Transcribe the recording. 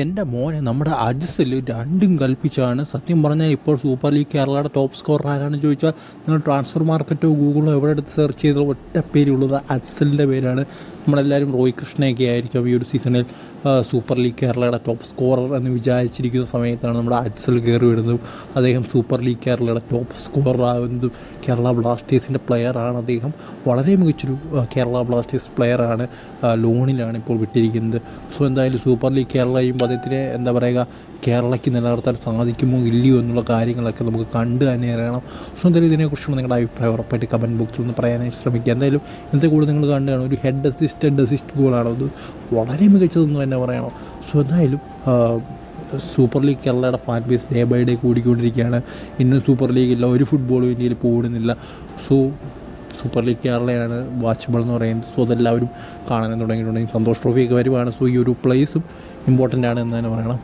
എന്റെ മോനെ നമ്മുടെ അജിസിൽ രണ്ടും കൽപ്പിച്ചാണ്. സത്യം പറഞ്ഞാൽ ഇപ്പോൾ സൂപ്പർ ലീഗ് കേരളയുടെ ടോപ്പ് സ്കോറർ ആരാണെന്ന് ചോദിച്ചാൽ നിങ്ങൾ ട്രാൻസ്ഫർ മാർക്കറ്റോ ഗൂഗിളോ എവിടെ എടുത്ത് സെർച്ച് ചെയ്ത ഒറ്റ പേരുള്ളത് അജ്സലിന്റെ പേരാണ്. നമ്മളെല്ലാവരും റോയ് കൃഷ്ണയൊക്കെ ആയിരിക്കും ഈ ഒരു സീസണിൽ സൂപ്പർ ലീഗ് കേരളയുടെ ടോപ്പ് സ്കോറർ എന്ന് വിചാരിച്ചിരിക്കുന്ന സമയത്താണ് നമ്മുടെ അജ്സൽ കയറി വരുന്നതും. അദ്ദേഹം സൂപ്പർ ലീഗ് കേരളയുടെ ടോപ്പ് സ്കോറർ ആകുന്നതും കേരള ബ്ലാസ്റ്റേഴ്സിന്റെ പ്ലെയറാണ് അദ്ദേഹം വളരെ മികച്ചൊരു കേരള ബ്ലാസ്റ്റേഴ്സ് പ്ലെയറാണ് ലോണിലാണ് ഇപ്പോൾ വിട്ടിരിക്കുന്നത്. സോ എന്തായാലും സൂപ്പർ ലീഗ് കേരള ചെയ്യുമ്പോൾ എന്താ പറയുക കേരളയ്ക്ക് നിലനിർത്താൻ സാധിക്കുമോ ഇല്ലയോ എന്നുള്ള കാര്യങ്ങളൊക്കെ നമുക്ക് കണ്ടു തന്നെ അറിയണം. സോ എന്തായാലും ഇതിനെക്കുറിച്ചുള്ള നിങ്ങളുടെ അഭിപ്രായം ഉറപ്പായിട്ട് കമന്റ് ബോക്സിൽ ഒന്ന് പറയാനായിട്ട് ശ്രമിക്കുക. എന്തായാലും ഇന്നത്തെ കൂടെ നിങ്ങൾ കണ്ടുകയാണ് ഒരു ഹെഡ് അസിസ്റ്റ് അസിസ്റ്റ് ഗോളാണ് അത് വളരെ മികച്ചതെന്ന് തന്നെ പറയണം. സോ എന്തായാലും സൂപ്പർ ലീഗ് കേരളയുടെ fan base day by day കൂടിക്കൊണ്ടിരിക്കുകയാണ്. ഇന്ന് സൂപ്പർ ലീഗില്ല ഒരു ഫുട്ബോളും ഇന്ത്യയിൽ പോകുന്നില്ല സോ സൂപ്പർ ലീഗ് കേരളയാണ് വാച്ചബിൾ എന്ന് പറയുന്നത്. സോ അതെല്ലാവരും കാണാൻ തുടങ്ങിയിട്ടുണ്ടെങ്കിൽ സന്തോഷ് ട്രോഫിയൊക്കെ വരുവാണ്. സോ ഈ ഒരു പ്ലേസും ഇമ്പോർട്ടന്റ് ആണ് എന്ന് തന്നെ പറയണം.